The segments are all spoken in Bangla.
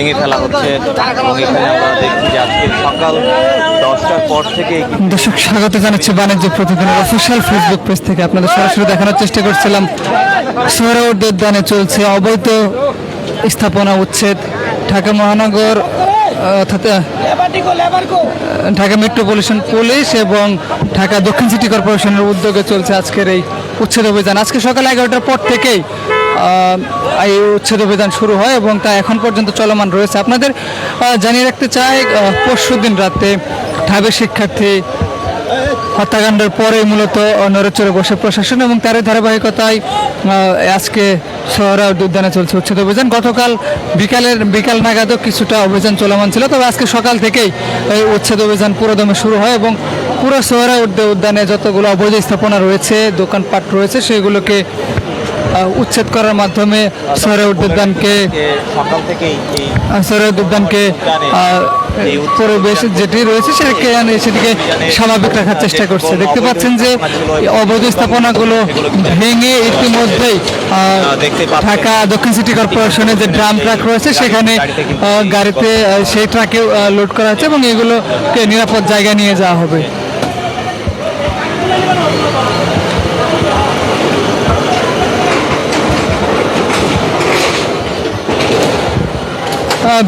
ভেঙে ফেলা হচ্ছে। এবং এখানে আমরা দেখছি যে আজকে সকাল দশটার পর থেকে দর্শক, স্বাগত জানাচ্ছি বাণিজ্য প্রতিদিনের অফিসিয়াল ফেসবুক পেজ থেকে। আপনাদের সরাসরি দেখানোর চেষ্টা করছিলাম। সোহরাউদ্দ উদ্যানে চলছে অবৈধ স্থাপনা উচ্ছেদ। ঢাকা মহানগর অর্থাৎ ঢাকা মেট্রোপলিটন পুলিশ এবং ঢাকা দক্ষিণ সিটি কর্পোরেশনের উদ্যোগে চলছে আজকের এই উচ্ছেদ অভিযান। আজকে সকাল এগারোটার পর থেকেই এই উচ্ছেদ অভিযান শুরু হয় এবং তা এখন পর্যন্ত চলমান রয়েছে। আপনাদের জানিয়ে রাখতে চাই পরশু দিন রাতে ঢাবে শিক্ষার্থী হত্যাকাণ্ডের পরে মূলত নড়েচড়ে বসে প্রশাসন এবং তার ধারাবাহিকতায় আজকে শহরে উদ্যানে চলছে উচ্ছেদ অভিযান। গতকাল বিকালের, বিকাল নাগাদও কিছুটা অভিযান চলমান ছিল, তবে আজকে সকাল থেকেই এই উচ্ছেদ অভিযান পুরোদমে শুরু হয় এবং পুরো শহরে উদ্যানে যতগুলো অবৈধ স্থাপনা রয়েছে, দোকানপাট রয়েছে, সেগুলোকে উচ্ছেদ করার মাধ্যমে শহরে উদ্যানকে পরিবেশ যেটি রয়েছে সেটাকে সেটিকে স্বাভাবিক রাখার চেষ্টা করছে। দেখতে পাচ্ছেন যে অবৈধ স্থাপনাগুলো ভেঙে ইতিমধ্যেই আহ, ঢাকা দক্ষিণ সিটি কর্পোরেশনের যে ড্রাম ট্রাক রয়েছে সেখানে গাড়িতে সেই ট্রাকে লোড করা হচ্ছে এবং এগুলোকে নিরাপদ জায়গায় নিয়ে যাওয়া হবে।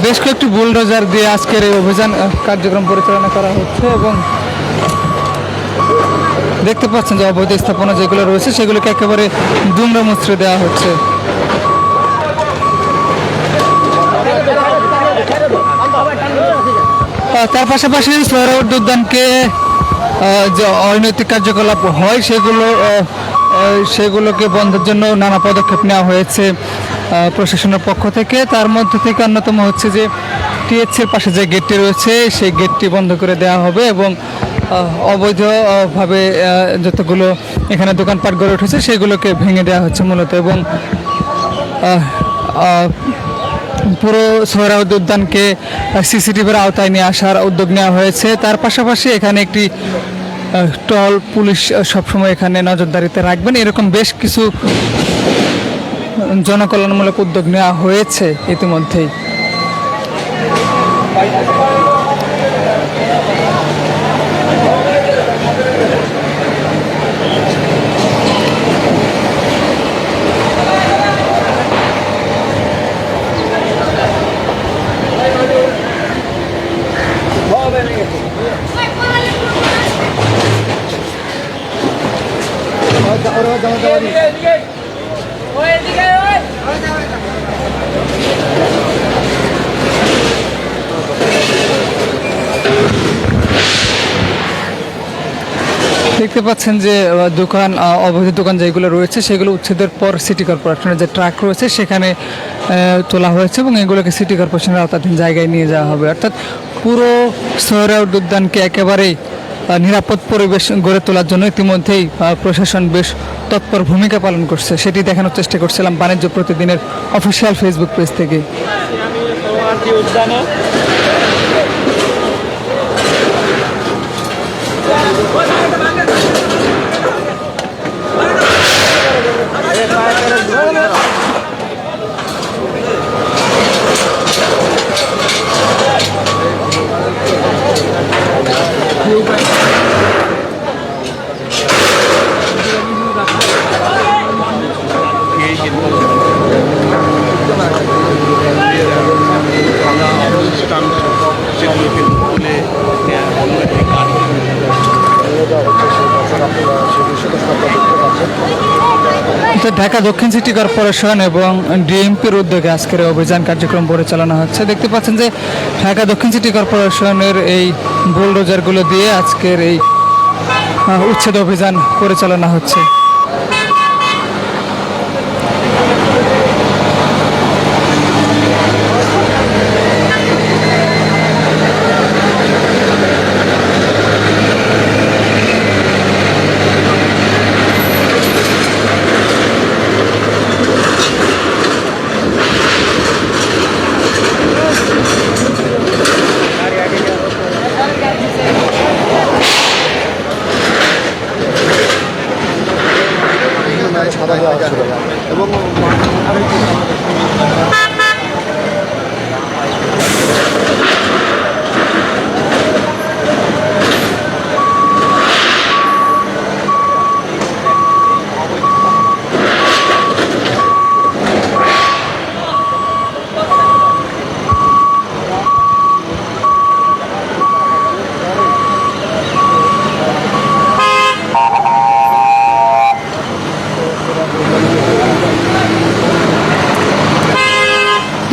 বেশ কয়েকটি বুলডোজার দিয়ে আজকের এই অভিযান কার্যক্রম পরিচালনা করা হচ্ছে এবং দেখতে পাচ্ছেন যে অবৈধ স্থাপনা যেগুলো রয়েছে, সেগুলোকে একেবারে দুমড়ে মুচড়ে দেওয়া হচ্ছে। তার পাশাপাশি সোহরাউদ্দ উদ্যানকে যে অনৈতিক কার্যকলাপ হয়, সেগুলো সেগুলোকে বন্ধের জন্য নানা পদক্ষেপ নেওয়া হয়েছে। প্রশাসনের পক্ষ থেকে। তার মধ্যে থেকে অন্যতম হচ্ছে যে টিএসসির পাশে যে গেটটি রয়েছে, সেই গেটটি বন্ধ করে দেওয়া হবে এবং অবৈধভাবে যতগুলো এখানে দোকানপাট গড়ে উঠেছে, সেগুলোকে ভেঙে দেওয়া হচ্ছে মূলত এবং পুরো সোহরাউদ্দ উদ্যানকে সিসিটিভির আওতায় নিয়ে আসার উদ্যোগ নেওয়া হয়েছে। তার পাশাপাশি এখানে একটি টল পুলিশ সবসময় এখানে নজরদারিতে রাখবেন। এরকম বেশ কিছু জনকল্যাণমূলক উদ্যোগ নেওয়া হয়েছে ইতিমধ্যেই। দেখতে পাচ্ছেন যে দোকান অবৈধ দোকান যেগুলো রয়েছে, সেগুলো উচ্ছেদের পর সিটি কর্পোরেশনের যে ট্রাক রয়েছে, সেখানে তোলা হয়েছে এবং এগুলোকে সিটি কর্পোরেশনের আওতাধীন জায়গায় নিয়ে যাওয়া হবে। অর্থাৎ পুরো সোহরাউড উদ্যানকে একেবারেই নিরাপদ পরিবেশ গড়ে তোলার জন্য ইতিমধ্যেই প্রশাসন বেশ তৎপর ভূমিকা পালন করছে। সেটি দেখানোর চেষ্টা করছিলাম বাণিজ্য প্রতিদিনের অফিসিয়াল ফেসবুক পেজ থেকে। অনুষ্ঠান গাড়ি তো ঢাকা দক্ষিণ সিটি কর্পোরেশন এবং ডিএমপির উদ্যোগে আজকের অভিযান কার্যক্রম পরিচালনা হচ্ছে। দেখতে পাচ্ছেন যে ঢাকা দক্ষিণ সিটি কর্পোরেশনের এই বুলডোজারগুলো দিয়ে আজকের এই উচ্ছেদ অভিযান পরিচালনা হচ্ছে।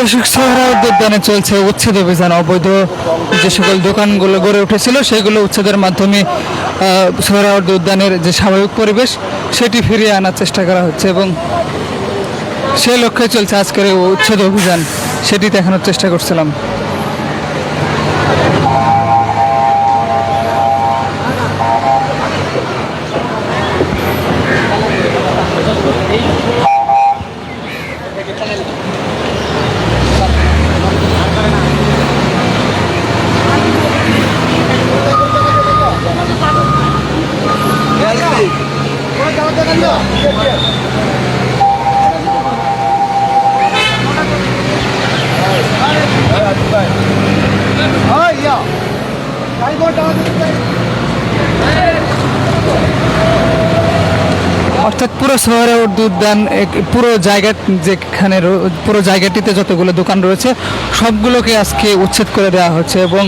দর্শক, সোহরা উদ্যানে চলছে উচ্ছেদ অভিযান। অবৈধ যে সকল দোকানগুলো গড়ে উঠেছিল, সেগুলো উচ্ছেদের মাধ্যমে সোহরা উদ্যানের যে স্বাভাবিক পরিবেশ, সেটি ফিরিয়ে আনার চেষ্টা করা হচ্ছে এবং সে লক্ষ্যে চলছে আজকের উচ্ছেদ অভিযান। সেটি দেখানোর চেষ্টা করছিলাম। অর্থাৎ পুরো শহরে উদ্যান পুরো জায়গা যেখানে পুরো জায়গাটিতে যতগুলো দোকান রয়েছে, সবগুলোকে আজকে উচ্ছেদ করে দেওয়া হচ্ছে এবং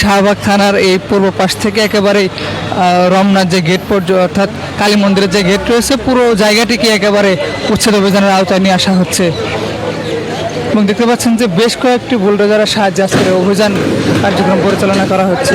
শাহবাগ থানার এই পূর্ব পাশ থেকে একেবারে রমনার যে গেট পর্যন্ত অর্থাৎ কালী মন্দিরের যে গেট রয়েছে, পুরো জায়গাটিকে একেবারে উচ্ছেদ অভিযানের আওতায় নিয়ে আসা হচ্ছে। এবং দেখতে পাচ্ছেন যে বেশ কয়েকটি বুলডোজারের সাহায্যে আজকের অভিযান কার্যক্রম পরিচালনা করা হচ্ছে।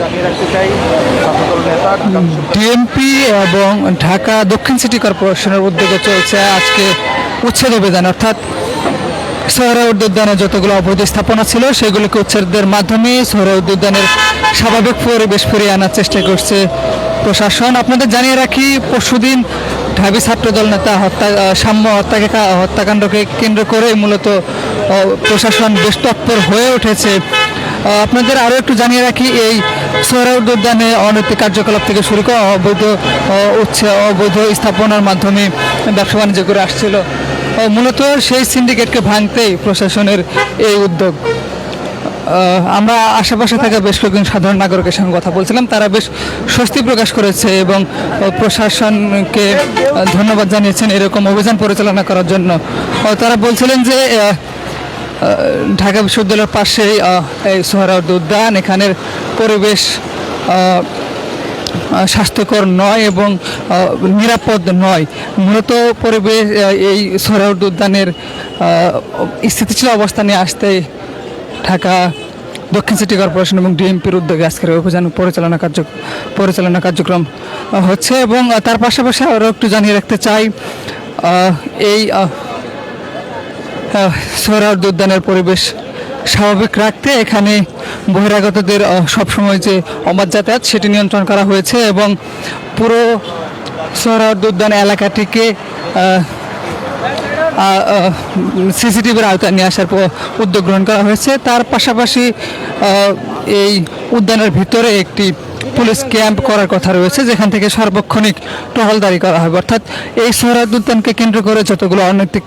জানিয়ে রাখতে চাই ছাত্রদল নেতা ঢাকা ডিএমপি এবং ঢাকা দক্ষিণ সিটি কর্পোরেশনের উদ্যোগে চলছে আজকে উচ্ছেদ অভিযান। অর্থাৎ শহরে উদ্যানে যতগুলো অবৈধ স্থাপনা ছিল, সেগুলোকে উচ্ছেদের মাধ্যমে শহরে উদ্যানের স্বাভাবিক পরিবেশ ফিরিয়ে আনার চেষ্টা করছে প্রশাসন। আপনাদের জানিয়ে রাখি, পরশুদিন ঢাবি ছাত্রদল নেতা হত্যা সাম্য হত্যাকে হত্যাকাণ্ডকে কেন্দ্র করে মূলত প্রশাসন বেশ তৎপর হয়ে উঠেছে। আপনাদের আরও একটু জানিয়ে রাখি, এই সোহরাউদ্দ উদ্যানে অনৈতিক কার্যকলাপ থেকে শুরু করে অবৈধ উচ্ছে অবৈধ স্থাপনার মাধ্যমে ব্যবসা বাণিজ্য করে আসছিল। মূলত সেই সিন্ডিকেটকে ভাঙতেই প্রশাসনের এই উদ্যোগ। আমরা আশেপাশে থাকা বেশ কয়েকজন সাধারণ নাগরিকের সঙ্গে কথা বলছিলাম। তারা বেশ স্বস্তি প্রকাশ করেছে এবং প্রশাসনকে ধন্যবাদ জানিয়েছেন এরকম অভিযান পরিচালনা করার জন্য। তারা বলছিলেন যে ঢাকা বিশ্ববিদ্যালয়ের পাশেই এই সোহরাওয়ার্দী উদ্যান, এখানের পরিবেশ স্বাস্থ্যকর নয় এবং নিরাপদ নয়। মূলত পরিবেশ এই সোহরাওয়ার্দী উদ্যানের স্থিতিশীল অবস্থানে আসতে ঢাকা দক্ষিণ সিটি কর্পোরেশন এবং ডিএমপির উদ্যোগে আজকের অভিযান পরিচালনা কার্য, পরিচালনা কার্যক্রম হচ্ছে এবং তার পাশাপাশি আরও একটু জানিয়ে রাখতে চাই এই সোহরাওয়ার্দী উদ্যানের পরিবেশ স্বাভাবিক রাখতে এখানে বহিরাগতদের সবসময় যে অবাধ যাতায়াত সেটি নিয়ন্ত্রণ করা হয়েছে এবং পুরো সোহরাওয়ার্দী উদ্যান এলাকাটিকে সিসিটিভির আওতায় নিয়ে আসার উদ্যোগ গ্রহণ করা হয়েছে। তার পাশাপাশি এই উদ্যানের ভিতরে একটি পুলিশ ক্যাম্প করার কথা রয়েছে, যেখান থেকে সার্বক্ষণিক টহলদারি করা হবে অর্থাৎ এই সোহরাদ উদ্যানকে কেন্দ্র করে যতগুলো অনৈতিক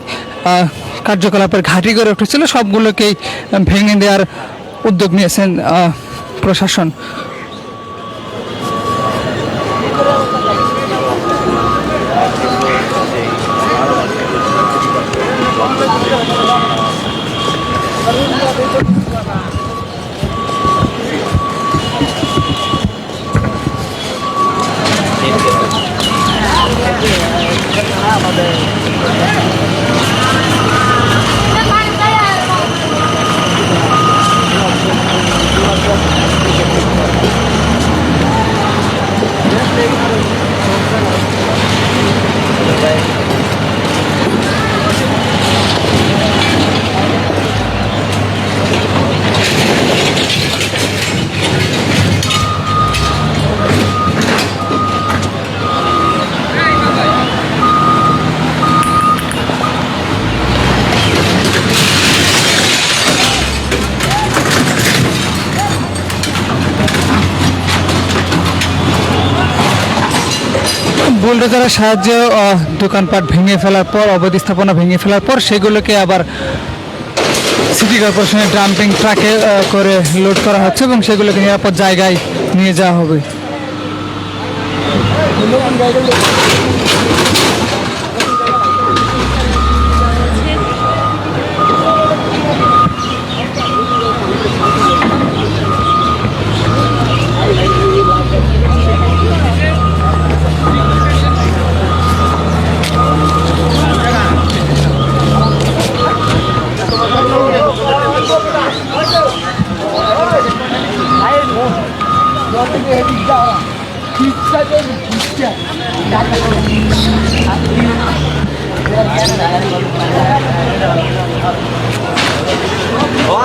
কার্যকলাপের ঘাঁটি গড়ে উঠেছিল, সবগুলোকেই ভেঙে দেওয়ার উদ্যোগ নিয়েছেন প্রশাসন Thank you. day. বুলডোজারের সাহায্যে দোকানপাট ভেঙে ফেলার পর অবৈধ স্থাপনা ভেঙে ফেলার পর সেগুলোকে আবার সিটি কর্পোরেশনের ডাম্পিং ট্রাকে করে লোড করা হচ্ছে এবং সেগুলোকে নিরাপদ জায়গায় নিয়ে যাওয়া হবে।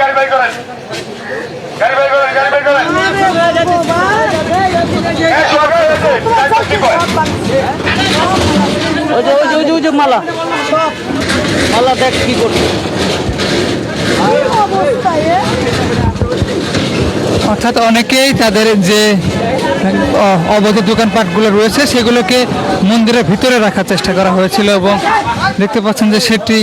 গাড়ি বাই করেন। গাড়ি বাই করেন গাড়ি বাই করেন। ওই যে ওই যে ওই যে ওই যে মালা। মালা দেখ কি করছে। অর্থাৎ অনেকেই তাদের যে অবৈধ দোকানপাটগুলো রয়েছে সেগুলোকে মন্দিরের ভিতরে রাখার চেষ্টা করা হয়েছিল এবং দেখতে পাচ্ছেন যে সেটি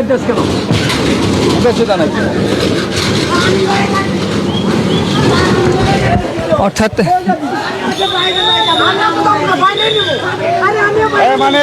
গায়ের ড্রেস কেন? বেচে দানা অর্থাৎ মানে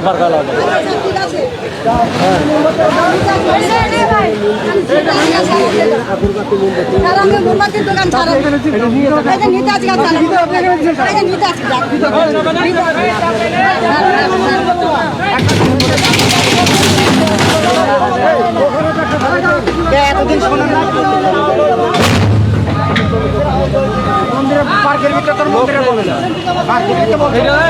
সবার গাল হবে। মন্দিরের পার্কের ভিতরে তোর মন্দিরে বলে না পার্কের ভিতরে বলে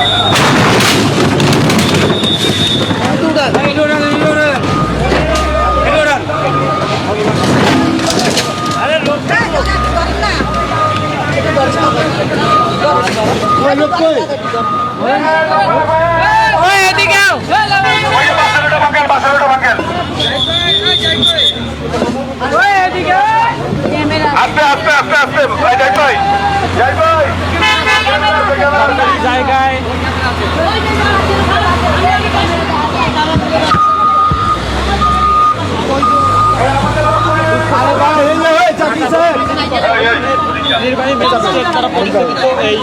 নির্বাহী ম্যাজিস্ট্রেট দ্বারা পরিচালিত এই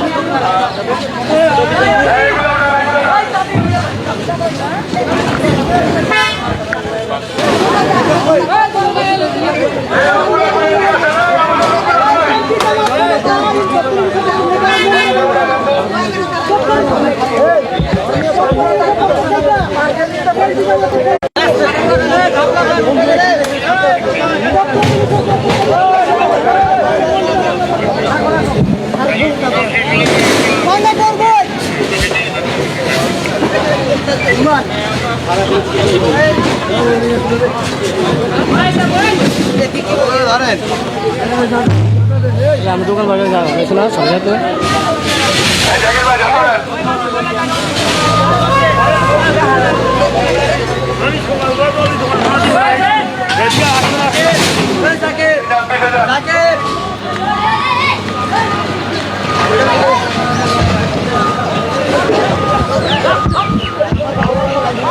Hey! আমি দোকান বাজারে যাব না সবাই এই জাকির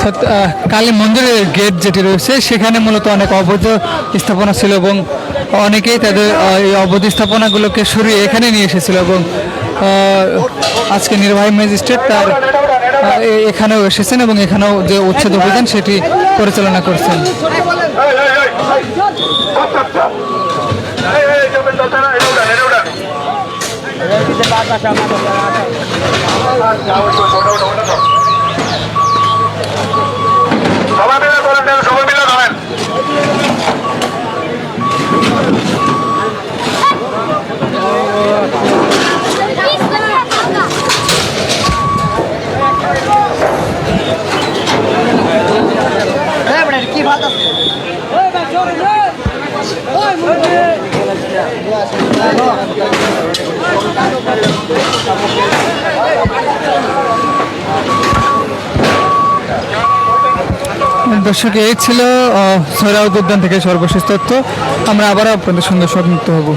অর্থাৎ কালী মন্দিরের গেট যেটি রয়েছে সেখানে মূলত অনেক অবৈধ স্থাপনা ছিল এবং অনেকেই তাদের এই অবৈধ স্থাপনাগুলোকে সরিয়ে এখানে নিয়ে এসেছিল এবং আজকে নির্বাহী ম্যাজিস্ট্রেট তার এখানেও এসেছেন এবং এখানেও যে উচ্ছেদ অভিযান সেটি পরিচালনা করছেন এই, এই, এই, দর্শক এই ছিল আহ, সৈরাউদ উদ্যান থেকে সর্বশেষ তথ্য। আমরা আবারও আপনাদের সঙ্গে সংযুক্ত হব।